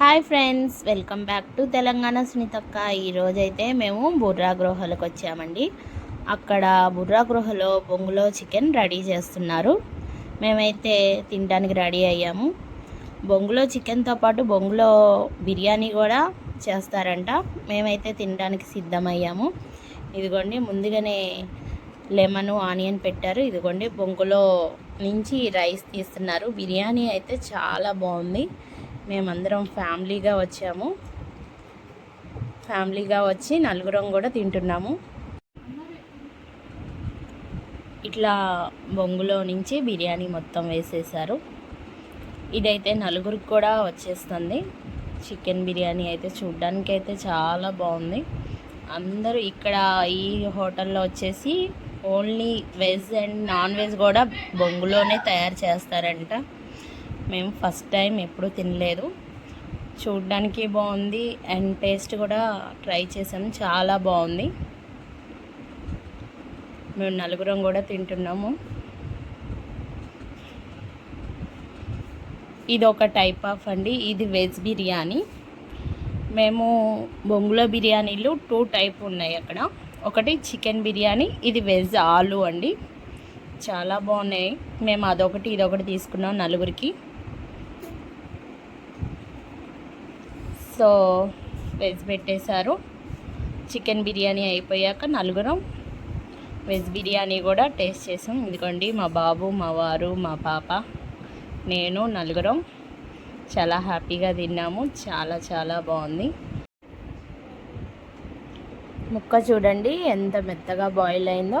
Hi friends welcome back to Telangana సునీతక్క. ఈరోజైతే మేము బుర్రా గృహలకు వచ్చామండి. అక్కడ బుర్రా గృహలో బొంగులో చికెన్ రెడీ చేస్తున్నారు. మేమైతే తినడానికి రెడీ అయ్యాము. బొంగులో చికెన్తో పాటు బొంగులో బిర్యానీ కూడా చేస్తారంట. మేమైతే తినడానికి సిద్ధమయ్యాము. ఇదిగోండి ముందుగానే లెమన్ ఆనియన్ పెట్టారు. ఇదిగోండి బొంగులో నుంచి రైస్ తీస్తున్నారు. బిర్యానీ అయితే చాలా బాగుంది. మేమందరం ఫ్యామిలీగా వచ్చాము. ఫ్యామిలీగా వచ్చి నలుగురం కూడా తింటున్నాము. ఇట్లా బొంగులో నుంచి బిర్యానీ మొత్తం వేసేసారు ఇదైతే నలుగురికి కూడా వచ్చేస్తుంది. చికెన్ బిర్యానీ అయితే చూడ్డానికి అయితే చాలా బాగుంది. అందరూ ఇక్కడ ఈ హోటల్లో వచ్చేసి only veg and non veg కూడా బొంగులోనే తయారు చేస్తారంట. మేము ఫస్ట్ టైం ఎప్పుడూ తినలేదు. చూడ్డానికి బాగుంది అండ్ టేస్ట్ కూడా ట్రై చేసాం. చాలా బాగుంది. మేము నలుగురం కూడా తింటున్నాము. ఇది ఒక టైప్ ఆఫ్ అండి. ఇది వెజ్ బిర్యానీ. మేము బొంగులో బిర్యానీలు టూ టైప్ ఉన్నాయి అక్కడ. ఒకటి చికెన్ బిర్యానీ ఇది వెజ్ ఆలు అండి. చాలా బాగున్నాయి. మేము అదొకటి ఇదొకటి తీసుకున్నాం నలుగురికి. సో వెజ్ పెట్టేశారు. చికెన్ బిర్యానీ అయిపోయాక నలుగురం వెజ్ బిర్యానీ కూడా టేస్ట్ చేసాం. ఇదిగోండి మా బాబు మా వారు మా పాప నేను నలుగురం చాలా హ్యాపీగా తిన్నాము. చాలా చాలా బాగుంది. ముక్క చూడండి ఎంత మెత్తగా బాయిల్ అయిందో.